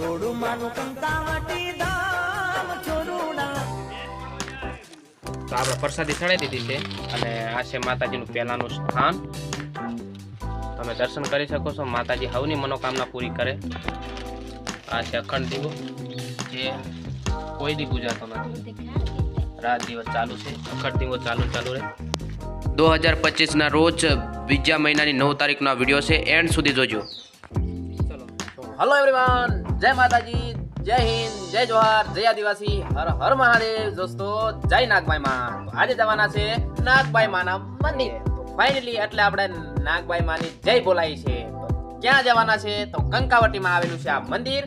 રોડું માનું કંકાવટી ધામ છોરુડા. તો આપણે પ્રસાદી ચડાવી દીધી છે અને આ છે માતાજીનું પહેલાનું સ્થાન. તમે દર્શન કરી શકો છો. માતાજી હવની મનોકામના પૂરી કરે. આ છે અખંડ દીવો જે કોઈ દી પૂજાતો નથી. રાત દિવસ ચાલુ છે. અખંડ દીવો ચાલુ ચાલુ રહે. દો હજાર પચીસના રોજ બીજા મહિનાની નવ તારીખનો આ વીડિયો છે. એન્ડ સુધી જોજો. ચલો હલો એવરીવન જય માતાજી, જય હિન્દ, જય જોહાર જય આદિવાસી, હર હર મહાદેવ. દોસ્તો, જય નાગભાઈ માં. તો આજે જવાના છે નાગભાઈ માના મંદિર. ફાઇનલી એટલે આપણે નાગભાઈ માની જય બોલાઈ છે. તો ક્યાં જવાના છે? તો કંકાવટીમાં આવેલું છે આ મંદિર.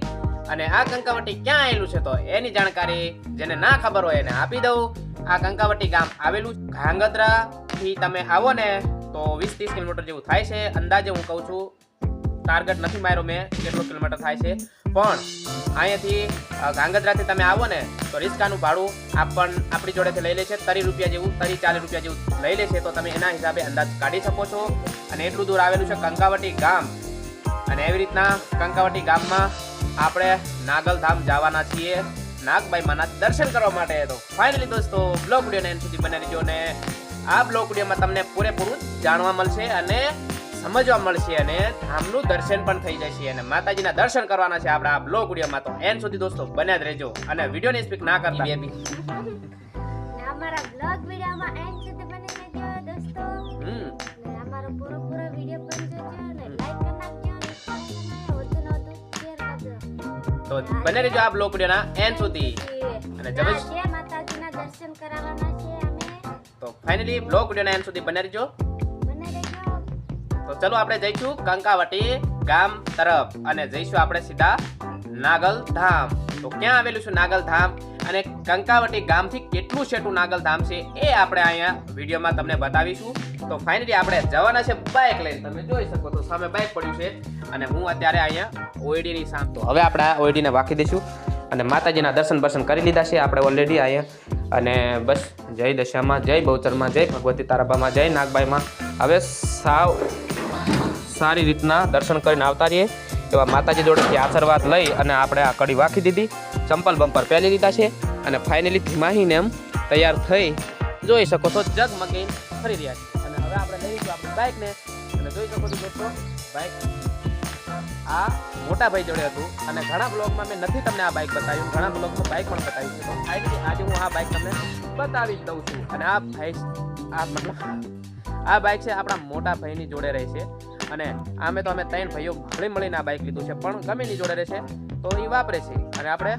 અને આ કંકાવટી ક્યાં આવેલું છે? તો એની જાણકારી જેને ના ખબર હોય એને આપી દઉં. આ કંકાવટી ગામ આવેલું ઘાંગધ્રા થી તમે આવો ને, તો વીસ ત્રીસ કિલોમીટર જેવું થાય છે. અંદાજે હું કહું છું, ટાર્ગેટ નથી માર્યો મેં, કેટલો કિલોમીટર થાય છે. પણ અહીંયાથી ગાંગધ્રાથી તમે આવો ને, તો રિસ્કાનું ભાડું આપણ આપણી જોડેથી લઈ લે છે. તરી રૂપિયા જેવું, તરી ચાલીસ રૂપિયા જેવું લઈ લે છે, તો તમે એના હિસાબે અંદાજ કાઢી શકો છો. અને એટલું દૂર આવેલું છે કંકાવટી ગામ. અને એવી રીતના કંકાવટી ગામમાં આપણે નાગલધામ જવાના છીએ. નાગભાઈ માના દર્શન કરવા માટે. તો ફાઇનલી દોસ્તો, બ્લોક વિડીયોને એન્ડ સુધી બનાવી દેજો અને આ બ્લોક વિડીયોમાં તમને પૂરેપૂરું જાણવા મળશે અને સમજવા મળશે અને ધામનું દર્શન પણ થઈ જશે અને માતાજીના દર્શન કરવાના છે આપણા આ બ્લોગ વિડીયોમાં. તો એન્ડ સુધી દોસ્તો બન્યા જ રહેજો અને વિડીયોની સ્પીક ના કરતા. બેબી અમારા બ્લોગ વિડીયોમાં એન્ડ સુધી બની રહેજો દોસ્તો. હમ. અમારો પૂરો પૂરો વીડિયો પણ જોજો ને લાઈક કરી નાખજો વધુ ને વધુ શેર કરજો. તો બને રહેજો આ બ્લોગ વિડીયોના એન્ડ સુધી. અને અને જબરજસ્ત- માતાજીના દર્શન કરાવવાના છે અમે. તો ફાઇનલી બ્લોગ વિડીયોના એન્ડ સુધી બને રહેજો. તો ચલો આપણે જઈશું કંકાવટી ગામ તરફ અને જઈશું આપણે સીધા નાગલધામ. તો ક્યાં આવેલું છે નાગલ ધામ અને કંકાવટી ગામથી કેટલું છેટું નાગલધામ છે એ આપણે અહીંયા વિડીયોમાં તમને બતાવીશું. તો ફાઇનલી આપણે જવાના છે બાઇક લઈને. તમે જોઈ શકો તો સામે બાઇક પડ્યું છે અને હું અત્યારે અહીંયા ઓઈડીની સામે. તો હવે આપણે આ ઓઈડીને વાકી દઈશું અને માતાજીના દર્શન બર્શન કરી લીધા છે આપણે ઓલરેડી અહીંયા. અને બસ જય દશામાં, જય બહુચરમાં, જય ભગવતી તારાબામાં, જય નાગબાઈમાં. હવે સાવ સારી રીતના દર્શન કરીને આવતા રહીએ એવા માતાજી જોડેથી આશીર્વાદ લઈ અને આપણે આ કડી વાખી દીધી, ચંપલ બમ્પર પહેરી લીધા છે અને ફાઇનલી ધીમાહીને એમ તૈયાર થઈ જોઈ શકો છો જગમગી ફરી રહ્યા છે અને હવે આપણે લઈશું આપણી બાઇકને અને જોઈ શકો છો દોસ્તો, બાઇક આ મોટા ભાઈ જોડે હતું અને ઘણા બ્લોગમાં મેં નથી તમને આ બાઇક બતાવ્યું, ઘણા બ્લોગમાં બાઇક પણ બતાવ્યું છે. તો ફાઇનલી આજે હું આ બાઇક તમને બતાવી જ દઉં છું. અને આ ભાઈ આ મતલબ આ બાઇક છે આપણા મોટા ભાઈની જોડે રહે છે. અને આમે તો અમે ત્રણ ભાઈઓ હળી મળીને આ બાઇક લીધું છે. પણ ગમે જોડે રહે છે, તો એ વાપરે છે. અને આપણે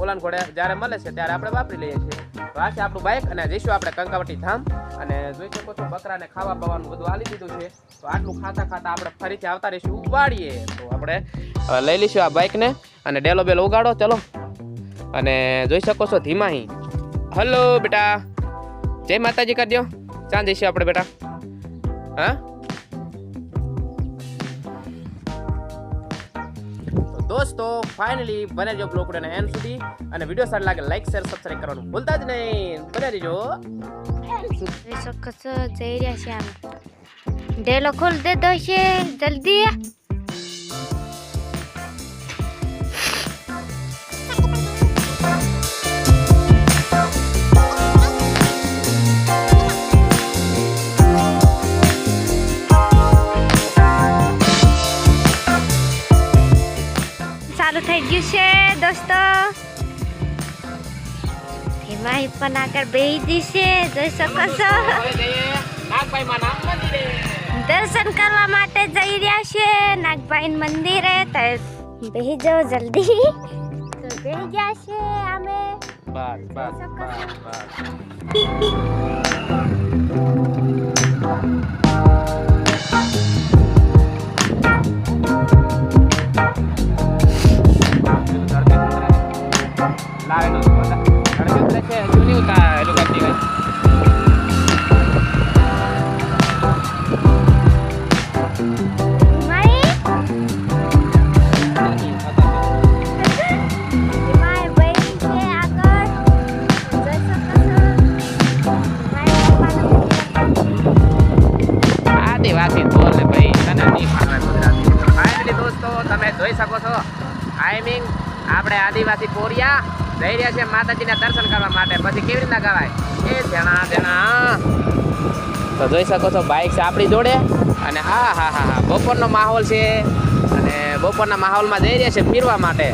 ઓલાન ઘોડે જ્યારે મળે છે ત્યારે આપણે વાપરી લઈએ છીએ. તો આ છે આપણું બાઇક અને જઈશું આપણે કંકાવટી ધામ. અને જોઈ શકો છો બકરાને ખાવા પવાનું બધું આલી દીધું છે. તો આટલું ખાતા ખાતા આપણે ફરીથી આવતા રહીશું વાળીએ તો આપણે લઈ લઈશું આ બાઇકને અને ડેલો બેલ ઉગાડો. ચલો. અને જોઈ શકો છો ધીમાહી હલો બેટા. જય માતાજી કરી દો ચાંદ જઈશું આપણે બેટા. હા? દોસ્તો ફાઇનલી બને જો બ્લોક ને એન્ડ સુધી. અને વીડિયો સારી લાગે લાઈક શેર સબસ્ક્રાઇબ કરવાનું ભૂલતા જ નહીં. બને રહેજો. જોઈ રહ્યા છે ડેલો ખોલ દે દો જલ્દી. ચાલુ થઈ ગયું છે દોસ્તો. એમાં પણ આગળ બેહી જશે જોઈ શકો છો. દર્શન કરવા માટે જઈ રહ્યા છે નાગભાઈ મંદિરે. તો બેહી જાઓ જલ્દી. તો બેહી ગયા છે અમે. બસ બસ બસ બસ. લાવે નો ધડકે ઉતરે છે હજુ નહીં ઉતા જઈ રહ્યા છે માતાજીના દર્શન કરવા માટે. પછી કેવી રીતના ગવાય એ જણા જણા તો જોઈ શકો છો બાઇક છે આપણી જોડે. અને હા હા હા હા, બપોરનો માહોલ છે. અને બપોરના માહોલમાં જઈ રહ્યા છે ફીરવા માટે.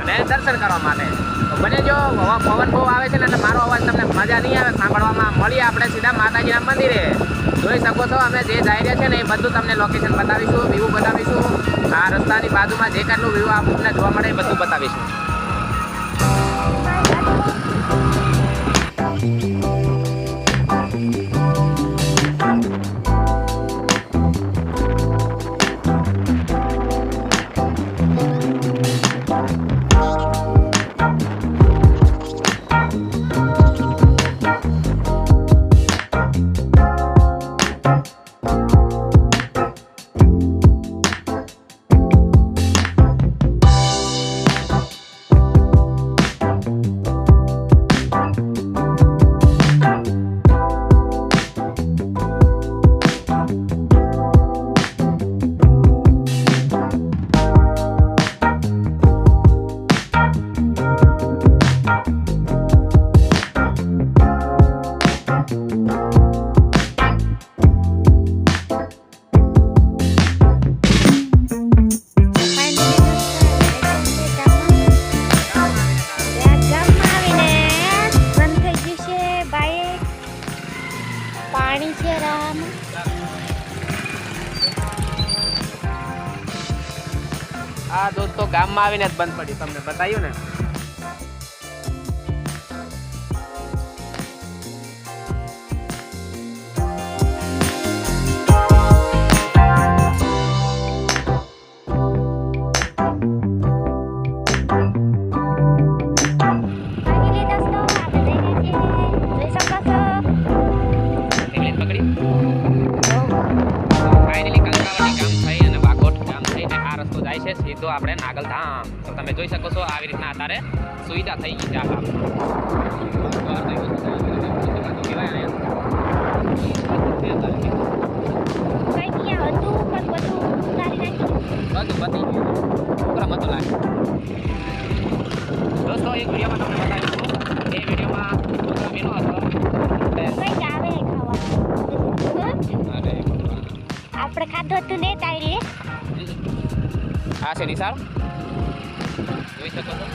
અને દર્શન કરવા માટે. તો બને જો, હવા, પવન બહુ આવે છે ને એટલે મારો અવાજ તમને મજા નહીં આવે, સાંભળવામાં મળીએ આપણે સીધા માતાજીના મંદિરે. જોઈ શકો છો, અમે જે જઈ રહ્યા છે ને એ બધું તમને લોકેશન બતાવીશું વ્યૂ બતાવીશું. આ રસ્તાની બાજુમાં જે કેટલું વ્યૂ આપણને જોવા મળે એ બધું બતાવીશું. પાણી આ દોસ્તો ગામમાં આવીને જ બંધ પડી તમને બતાવ્યું ને? નિશાળ જોઈ શકો છો.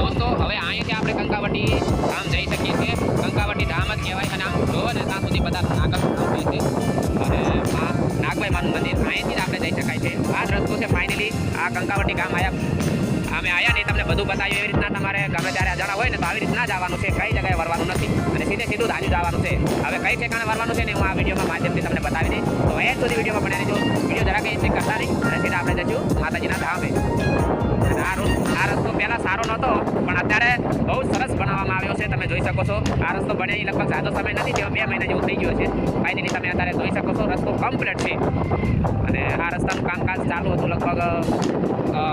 દોસ્તો હવે આપણે કંકાવટી ધામ જઈ શકીએ છીએ. કંકાવટી ધામ જ કહેવાય અને આમ જોવો ને ત્યાં સુધી બધા નાગલ છે. અને આ નાગભાઈ માનું મંદિર અહીંયાથી જ આપણે જઈ શકાય છે. આ રસ્તો છે ફાઇનલી આ કંકાવટી ગામ આવ્યા અમે આવ્યા ને તમને બધું બતાવ્યું એવી રીતના તમારે ગમે ત્યારે અજાણા હોય ને તો આવી રીતના જવાનું છે. કઈ જગ્યાએ વરવાનું નથી. અને સીધે સીધું ધાર્યું જવાનું છે. હવે કઈ ઠેકાણે વરવાનું છે ને હું આ વિડીયોમાં માધ્યમથી તમને બતાવી દઈશ. તો એ સુધી વિડીયોમાં બને રહેજો. વીડિયો જરાક એન્ટ્રી કરતા નહીં. અને સીધા આપણે જઈશું માતાજીના ધામે. આ રસ્તો પહેલાં સારો નહોતો, પણ અત્યારે બહુ સરસ બનાવવામાં આવ્યો છે, તમે જોઈ શકો છો. આ રસ્તો બને લગભગ સાદો સમય નથી થયો બે મહિના જેવું થઈ ગયો છે ફાઇનલી તમે અત્યારે જોઈ શકો છો, રસ્તો કમ્પ્લીટ છે. અને આ રસ્તાનું કામકાજ ચાલુ હતું લગભગ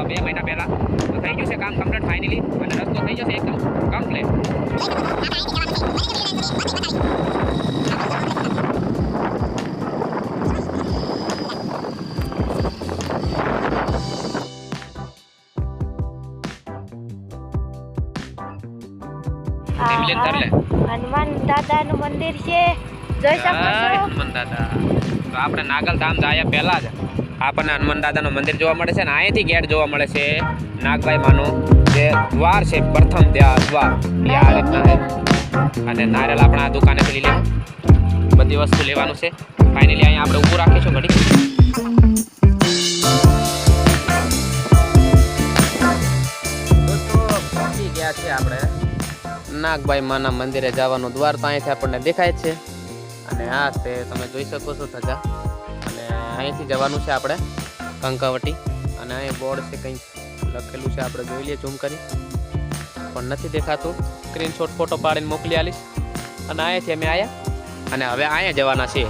બે મહિના પહેલાં. તો થઈ ગયું છે કામ કમ્પ્લીટ ફાઇનલી અને રસ્તો થઈ જશે એકદમ કમ્પ્લીટ ફેમિલી તર લે હનુમાન દાદાનું મંદિર છે. જોઈ શકો છો હનુમાન દાદા. તો આપણે નાગલ ધામ જાય પહેલા જ આપણને હનુમાન દાદાનું મંદિર જોવા મળે છે અને અહીંયાથી ગેટ જોવા મળે છે નાગભાઈ માનું જે દ્વાર છે પ્રથમ ત્યાં દ્વાર. એ આ રીતના છે. અને નારિયેલ આપણે આ દુકાનેથી લઈ લેવું. બધી વસ્તુ લેવાનું છે. ફાઇનલી અહીંયા આપણે ઊભું રાખીશું ઘડી નાગભાઈ માના મંદિરે જવાનું દ્વાર તો અહીંથી આપણને દેખાય છે. અને આ તે તમે જોઈ શકો છો ધજા. અને અહીંથી જવાનું છે આપણે કંકાવટી. અને અહીં બોર્ડ છે કંઈક. લખેલું છે, આપણે જોઈ લઈએ, ઝૂમ કરી. પણ નથી દેખાતું. સ્ક્રીનશોટ ફોટો પાડીને મોકલી આલીશ. અને અહીંયાથી અમે આવ્યા અને હવે અહીંયા જવાના છીએ.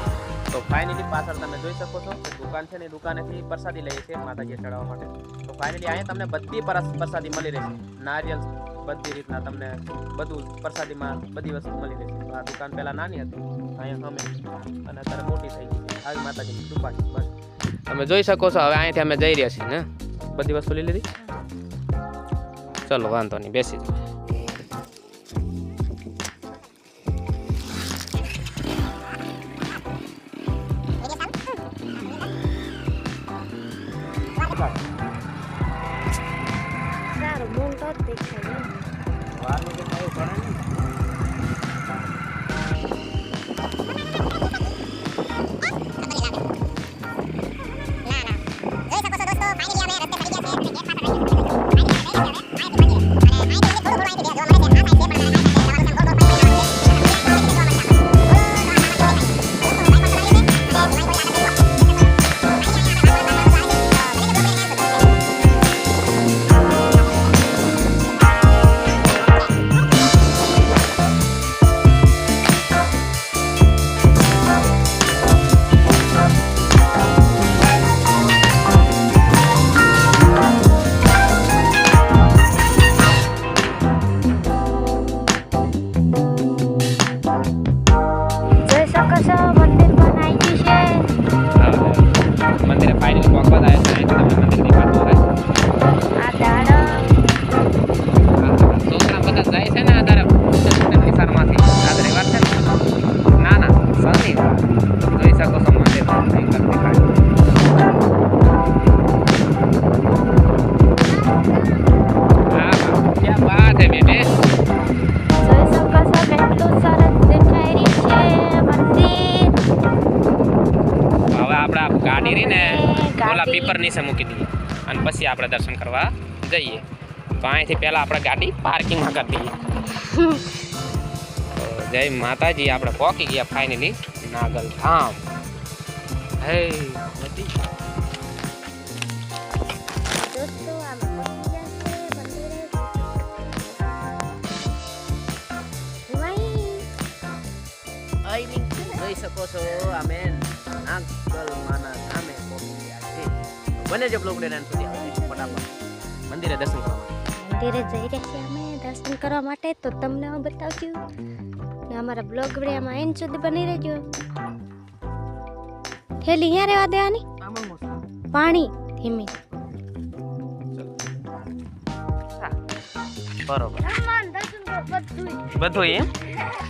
તો ફાઇનલી પાછળ તમે જોઈ શકો છો કે દુકાન છે ને દુકાનેથી પ્રસાદી લઈએ છીએ માતાજી ચડાવવા માટે. તો ફાઇનલી અહીંયા તમને બધી પરસ- પ્રસાદી મળી રહેશે. નારિયેલ બધી રીતના તમને બધું પ્રસાદીમાં બધી વસ્તુ મળી રહેશે. આ દુકાન પહેલાં નાની હતી અહીંયા અમે અને અત્યારે મોટી થઈ ગઈ છે. આવી માતાજીની છે બસ. તમે જોઈ શકો છો હવે અહીંથી અમે જઈ રહ્યા છીએ ને બધી વસ્તુ લઈ લીધી? ચલો વાંધો નહીં બેસી જાઓ. છે ને આધારે નિશાળમાંથી આજ રવિવાર છે ને ના ના શનિવાર જોઈ શકો છો મંદિર ભયંકર દેખાય હા ક્યાં બાત હે બેટે જોઈ શકો છો કેટલું સરસ દેખાઈ રહ્યું છે મંદિર હવે આપણે આ ગાડી રહી ને ગાડી. ઓલા પીપર નીચે મૂકી દઈએ અને પછી આપણે દર્શન કરવા જઈએ તો અહીંથી પહેલાં આપણે ગાડી પાર્કિંગમાં કરી દઈએ. જય માતાજી આપણે પહોંચી ગયા ફાઇનલી નાગલ ધામ હે જોઈ શકો છો અમે નાગલ માના સામે પહોંચી ગયા છે બને જે બ્લોગ ડેના સુધી આવશે ફટાફટ. મંદિરે દર્શન કરવા મંદિરે જઈ રહ્યા છીએ અમે દર્શન કરવા માટે તો તમને હું બતાવશું ને અમારા બ્લોગ વિડીયોમાં એન સુધી બની રહેજો. થેલી અહીંયા રહેવા દેવાની? પાણી ધીમી. બરોબર. બધું એમ?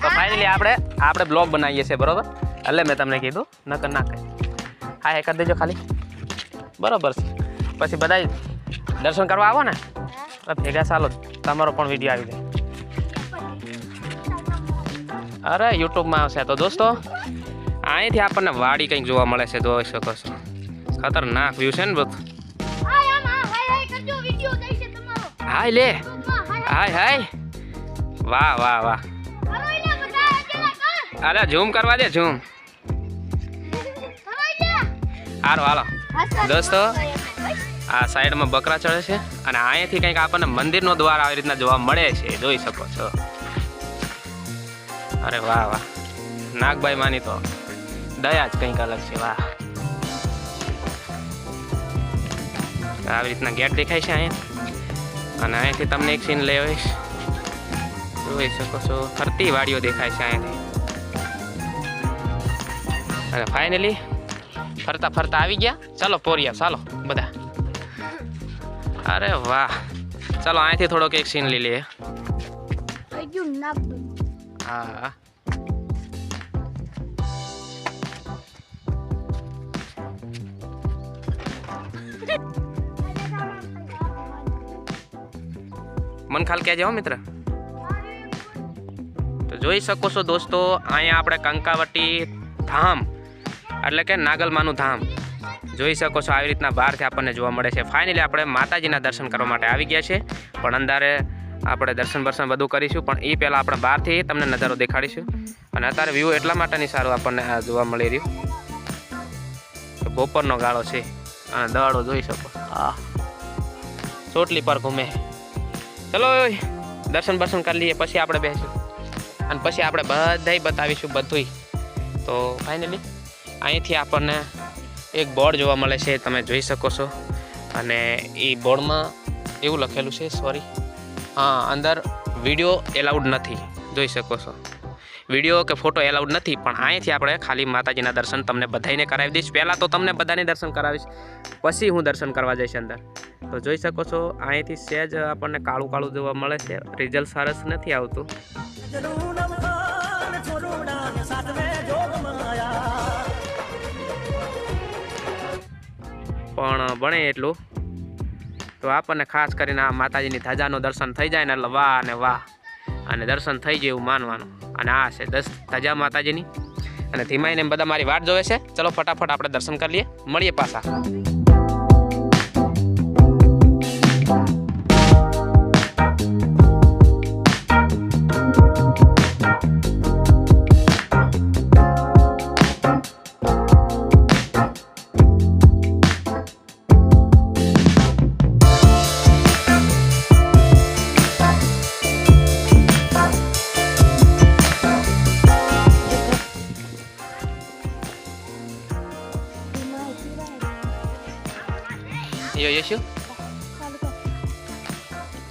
તો ફાઇનલી આપણે આપણે બ્લોગ બનાવીએ છીએ બરોબર? એટલે મેં તમને કીધું નકર ના કહે. હા એ કરી દેજો ખાલી. બરોબર છે. પછી બધા દર્શન કરવા આવો ને. ભેગા ચાલો તમારો પણ વીડિયો આવી જાય. અરે યુટ્યુબમાં આવશે તો દોસ્તો. અહીંથી આપણને વાડી કંઈક જોવા મળે છે જોઈ શકો છો. ખતરનાક વ્યૂ છે ને બધું. હાય લે. હાય હાય. વાહ વાહ વાહ. અરે ઝૂમ કરવા દે ઝૂમ. હારો હાલો. દોસ્તો આ સાઈડમાં બકરા ચડે છે અને અહીંયાથી કંઈક આપણને મંદિરનો દ્વાર આવી રીતના જોવા મળે છે. જોઈ શકો છો. અરે વાહ વાહ. નાગભાઈ માની તો દયા જ કંઈક અલગ છે, વાહ. આવી રીતના ગેટ દેખાય છે અહીંયા. અને અહીંયાથી તમને એક સીન લેવીશ જોઈ શકો છો. ફરતી વાડીઓ દેખાય છે અહીંયાથી. અને ફાઇનલી ફરતા ફરતા આવી ગયા. ચાલો, પોરિયા, ચાલો, બધા. અરે વાહ ચાલો અહીંથી થોડોક એક સીન લઈ લઈએ હા મન ખાલ કહેજો હો મિત્ર તો જોઈ શકો છો દોસ્તો અહીંયા આપણે કંકાવટી ધામ એટલે કે નાગલમાનું ધામ. જોઈ શકો છો આવી રીતના બહારથી આપણને જોવા મળે છે. ફાઇનલી આપણે માતાજીના દર્શન કરવા માટે આવી ગયા છે પણ અંધારે આપણે દર્શન બર્શન બધું કરીશું. પણ એ પહેલાં આપણે બહારથી તમને નજારો દેખાડીશું. અને અત્યારે વ્યૂ એટલા માટેની સારું આપણને જોવા મળી રહ્યું. બપોરનો ગાળો છે. અને દડો જોઈ શકો. હા. ચોટલી પર ઘૂમે. ચલો દર્શન બર્શન કરી લઈએ પછી આપણે બેસીશું. અને પછી આપણે બધાય બતાવીશું બધુંય. તો ફાઇનલી અહીંથી આપણને એક બોર્ડ જોવા મળે છે, તમે જોઈ શકો છો. અને એ બોર્ડમાં એવું લખેલું છે સોરી હા, અંદર વીડિયો એલાઉડ નથી, જોઈ શકો છો. વીડિયો કે ફોટો એલાઉડ નથી, પણ અહીંથી આપણે ખાલી માતાજીના દર્શન તમને બધાને કરાવી દઈશ. પહેલાં તો તમને બધાને દર્શન કરાવીશ, પછી હું દર્શન કરવા જઈશ અંદર. તો જોઈ શકો છો, અહીંથી સહેજ આપણને કાળું કાળું જોવા મળે છે. રિઝલ્ટ સરસ નથી આવતું. પણ બને એટલું. તો આપણને ખાસ કરીને આ માતાજીની ધજાનું દર્શન થઈ જાય ને એટલે વાહ અને વાહ. અને દર્શન થઈ જાય એવું માનવાનું. અને આ છે દસ ધજા માતાજીની. અને ધીમાઈને બધા મારી વાટ જોવે છે. ચલો ફટાફટ આપણે દર્શન કરી લઈએ. મળીએ પાછા.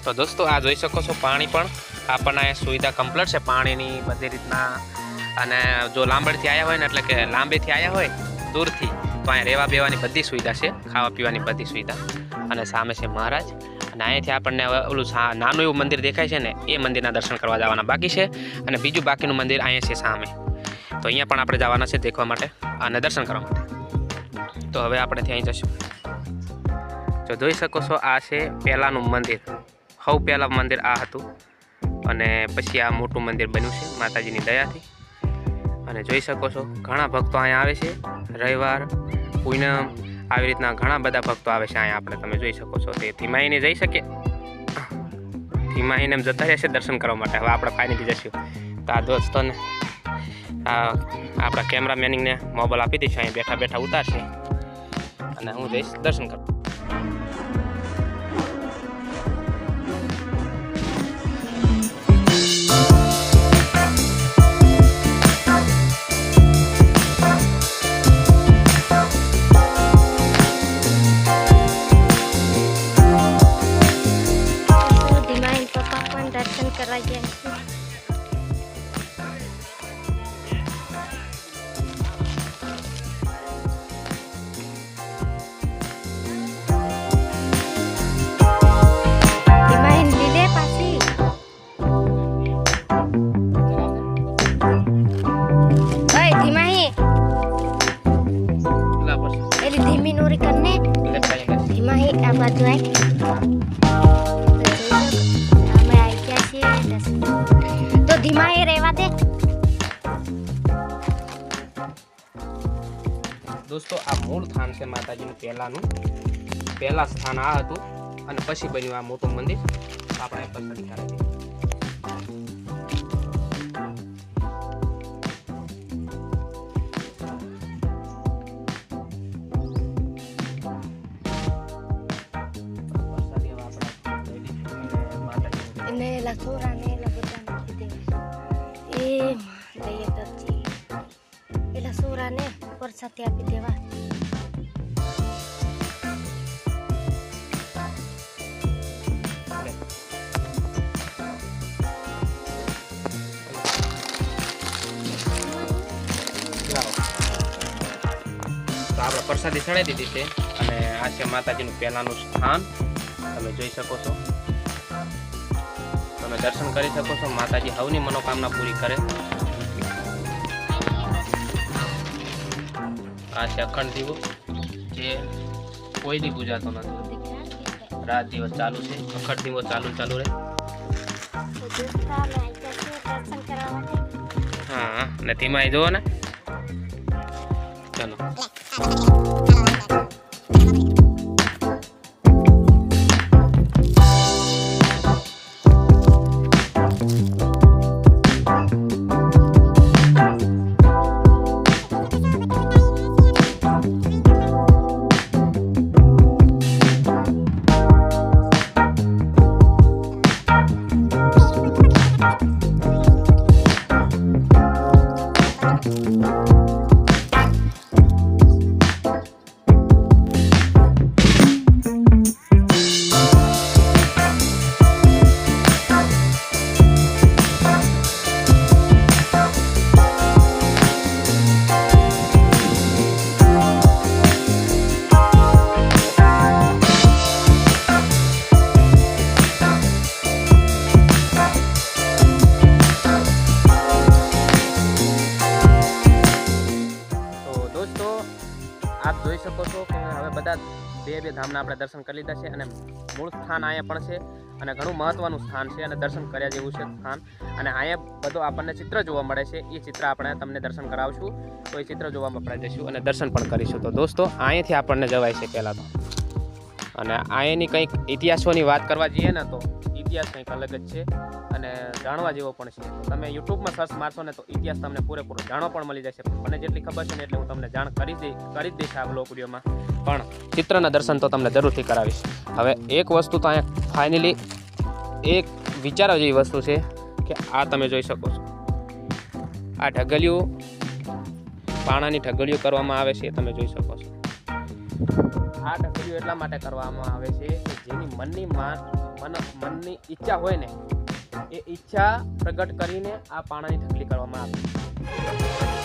તો દોસ્તો, આ જોઈ શકો છો પાણી પણ. આપણને સુવિધા કમ્પ્લીટ છે પાણીની બધી રીતના. અને જો લાંબડથી આવ્યા હોય ને, એટલે કે લાંબેથી આવ્યા હોય, દૂરથી, તો અહીંયા રહેવા બેવાની બધી સુવિધા છે, ખાવા પીવાની બધી સુવિધા. અને સામે છે મહારાજ. અને અહીંયાથી આપણને ઓલું નાનું એવું મંદિર દેખાય છે ને, એ મંદિરના દર્શન કરવા જવાના બાકી છે. અને બીજું બાકીનું મંદિર અહીંયા છે સામે. તો અહીંયા પણ આપણે જવાના છે દેખવા માટે અને દર્શન કરવા માટે. તો હવે આપણે ત્યાં જઈશું. જો જોઈ શકો છો, આ છે પહેલાંનું મંદિર. સૌ પહેલાં મંદિર આ હતું અને પછી આ મોટું મંદિર બન્યું છે માતાજીની દયાથી. અને જોઈ શકો છો, ઘણા ભક્તો અહીંયા આવે છે. રવિવાર, પૂનમ, આવી રીતના ઘણા બધા ભક્તો આવે છે અહીંયા આપણે, તમે જોઈ શકો છો. તે ધીમાઈને જઈ શકીએ ધીમાઈને જતા રહેશે દર્શન કરવા માટે. હવે આપણે ફાઇનલી જઈશું તો આ દોસ્તોને આપણા કેમેરામેનિંગને મોબાઈલ આપી દઈશું. અહીં બેઠા બેઠા ઉતારશે. અને હું જઈશ દર્શન કરવા. પહેલાનું પહેલા સ્થાન આ હતું અને પછી બન્યું આ મોટું મંદિર તો આપણે પસંદ કરાવીએ પ્રસાદી હવે આપણે લઈ લઈશું અને માતાજીનું એને લસોરા ને એલા બધા નાખી દેવા એ માં લઈએ તરજી એ આપણે પ્રસાદી ચડાવી દીધી છે અને આ છે માતાજીનું પહેલાંનું સ્થાન. તમે જોઈ શકો છો. તમે દર્શન કરી શકો છો. માતાજી હવની મનોકામના પૂરી કરે. આ છે અખંડ દીવો. જે કોઈ દી બુજાતો નથી. રાત દિવસ ચાલુ છે. અખંડ દીવો ચાલુ ચાલુ રહે. હા ને ધીમા જુઓ ને. ચલો. Ha ha ha ha! બે બે ધામના આપણે દર્શન કરી લીધા છે અને મૂળ સ્થાન અહીંયા પણ છે અને ઘણું મહત્ત્વનું સ્થાન છે અને દર્શન કર્યા જેવું છે સ્થાન. અને અહીંયા બધું આપણને ચિત્ર જોવા મળે છે. એ ચિત્ર આપણે તમને દર્શન કરાવશું. તો એ ચિત્ર જોવા આપણે જઈશું અને દર્શન પણ કરીશું. તો દોસ્તો, અહીંયાથી આપણને જવાય છે પહેલાં તો. અને અહીંયાની કંઈક ઇતિહાસોની વાત કરવા જઈએ ને તો ઇતિહાસ કંઈક અલગ જ છે અને જાણવા જેવો પણ છે. તમે યુટ્યુબમાં સર્ચ મારશો ને તો ઇતિહાસ તમને પૂરેપૂરો જાણવા પણ મળી જશે. મને જેટલી ખબર છે ને એટલે હું તમને જાણ કરી દઈ, કરી જ દઈશ આ બ્લોક વિડીયોમાં. પણ ચિત્રના દર્શન તો તમને જરૂરથી કરાવીશ. હવે એક વસ્તુ તો અહીંયા ફાઇનલી એક વિચારવા જેવી વસ્તુ છે કે આ તમે જોઈ શકો છો. આ ઢગલિયું પાણાની ઢગલિયું કરવામાં આવે છે તમે જોઈ શકો છો. આ ઢગલિયું એટલા માટે કરવામાં આવે છે કે જેની મનની માં મન મનની ઈચ્છા હોય ને એ ઈચ્છા પ્રગટ કરીને આ પાણાની ઢગલી કરવામાં આવે.